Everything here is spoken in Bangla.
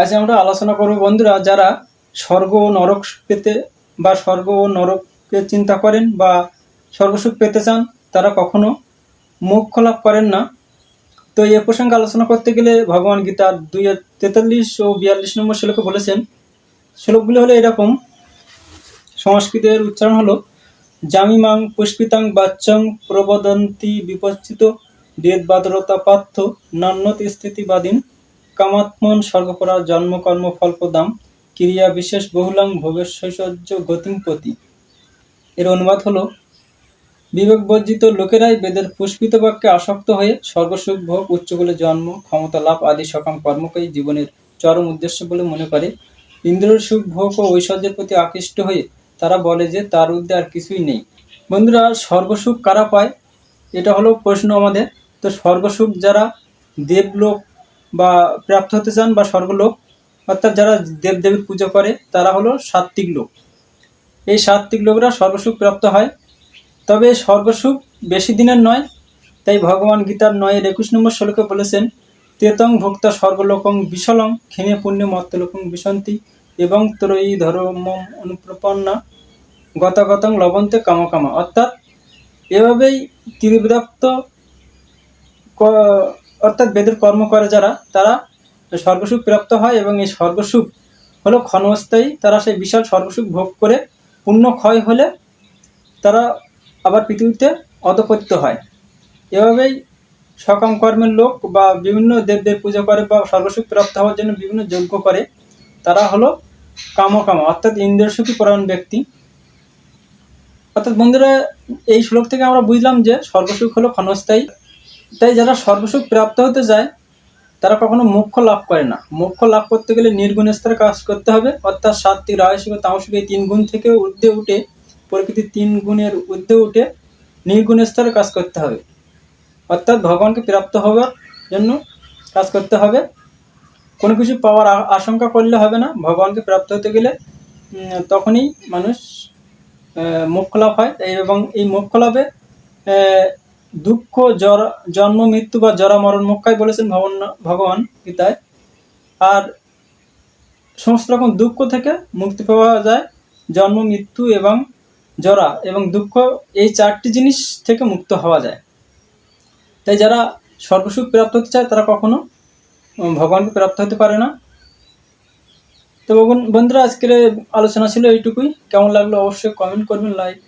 আজ আমরা আলোচনা করব, বন্ধুরা, যারা স্বর্গ ও নরক পেতে বা স্বর্গ ও নরককে চিন্তা করেন বা স্বর্গসুখ পেতে চান, তারা কখনো মোক্ষ লাভ করেন না। তো এ প্রসঙ্গে আলোচনা করতে গেলে ভগবান গীতা দুই তেতাল্লিশ ও বিয়াল্লিশ নম্বর শ্লোকে বলেছেন, শ্লোকগুলি হলো এরকম। সংস্কৃতের উচ্চারণ হলো, জামিমাং পুষ্পিতাং বাচ্চং প্রবদন্তি বিপশ্চিত বেদবাদরতা পার্থ, নান্যতি স্থিতিবাদীন। কামাত্মন স্বর্গপরা জন্মকর্ম ফলপ্রদাম ক্রিয়া বিশেষ বহুলাং ভবেশ্বৈশ্বর্য গতিংপতি এর অনুবাদ হলো, বিবেকবর্জিত লোকেরাই বেদের পুষ্পিত বাক্যে আসক্ত হয়ে স্বর্গসুখ, ভোগ, উচ্চকুলে জন্ম, ক্ষমতা লাভ আদি সকাম কর্মকেই জীবনের চরম উদ্দেশ্য বলে মনে করে। ইন্দ্রের সুখ, ভোগ ও ঐশ্বর্যের প্রতি আকৃষ্ট হয়ে তারা বলে যে তার ঊর্ধ্বে আর কিছুই নেই। বন্ধুরা সর্বসুখ কারা পায়? এটা হলো প্রশ্ন আমাদের। তো সর্বসুখ যারা দেবলোক বা প্রাপ্ত হতে চান বা স্বর্গলোক, অর্থাৎ যারা দেবদেবীর পুজো করে, তারা হলো সাত্ত্বিক লোক। এই সাত্ত্বিক লোকরা সর্বসুখ প্রাপ্ত হয়। তবে সর্বসুখ বেশি দিনের নয়, তাই ভগবান গীতার নয়ের একুশ নম্বর শ্লোকে বলেছেন তেতং ভোক্তা স্বর্গলোকং বিশলং ক্ষীণে পুণ্য মত্তলোকং বিশন্তি এবং ত্রয়ী ধর্ম অনুপ্রপন্না, গতাগতং লবন্তে কামাকামা। অর্থাৎ এভাবেই ত্রিবিরক্ত ক- অর্থাৎ বেদের কর্ম করে যারা, তারা স্বর্গসুখ প্রাপ্ত হয় এবং এই স্বর্গসুখ হলো ক্ষণস্থায়ী, তারা সেই বিশাল স্বর্গসুখ ভোগ করে পুণ্য ক্ষয় হলে তারা আবার পৃথিবীতে অধপতিত হয়। এভাবেই সকাম কর্মের লোক বা বিভিন্ন দেবদের পূজা করে বা সর্বসুখ প্রাপ্ত হওয়ার জন্য বিভিন্ন যজ্ঞ করে, তারা হলো কামকামা, অর্থাৎ ইন্দ্রিয় সুখী পরায়ণ ব্যক্তি। অর্থাৎ বন্ধুরা, এই শ্লোক থেকে আমরা বুঝলাম যে সর্বসুখ হলো ক্ষণস্থায়ী। তাই যারা সর্বসুখ প্রাপ্ত হতে যায় তারা কখনো মোক্ষ লাভ করে না। মোক্ষ লাভ করতে গেলে নির্গুণ স্তরে কাজ করতে হবে। অর্থাৎ সাত্বিক রাজসিক তামসিক এই তিন গুণ থেকে ঊর্ধ্বে উঠে, প্রকৃতির তিন গুণের ঊর্ধ্বে উঠে নির্গুণ স্তরে কাজ করতে হবে। অর্থাৎ ভগবানকে প্রাপ্ত হওয়ার জন্য কাজ করতে হবে। কোনো কিছু পাওয়ার আশঙ্কা করলে হবে না। ভগবানকে প্রাপ্ত হতে গেলে তখনই মানুষ মোক্ষ লাভ হয়। এবং এই মোক্ষ লাভে দুঃখ জরা জন্ম, মৃত্যু বা জরা, মরণ মোক্ষাই বলেছেন ভগবান ভগবান গীতায়। আর সমস্ত রকম দুঃখ থেকে মুক্তি পাওয়া যায় জন্ম, মৃত্যু এবং জরা এবং দুঃখ এই চারটি জিনিস থেকে মুক্ত হওয়া যায়। তাই যারা সর্বসুখ প্রাপ্ত হতে চায় তারা কখনো ভগবানকে প্রাপ্ত হতে পারে না। তো বন্ধু- বন্ধুরা, আজকের আলোচনা ছিল এইটুকুই। কেমন লাগল অবশ্যই কমেন্ট করবেন লাইক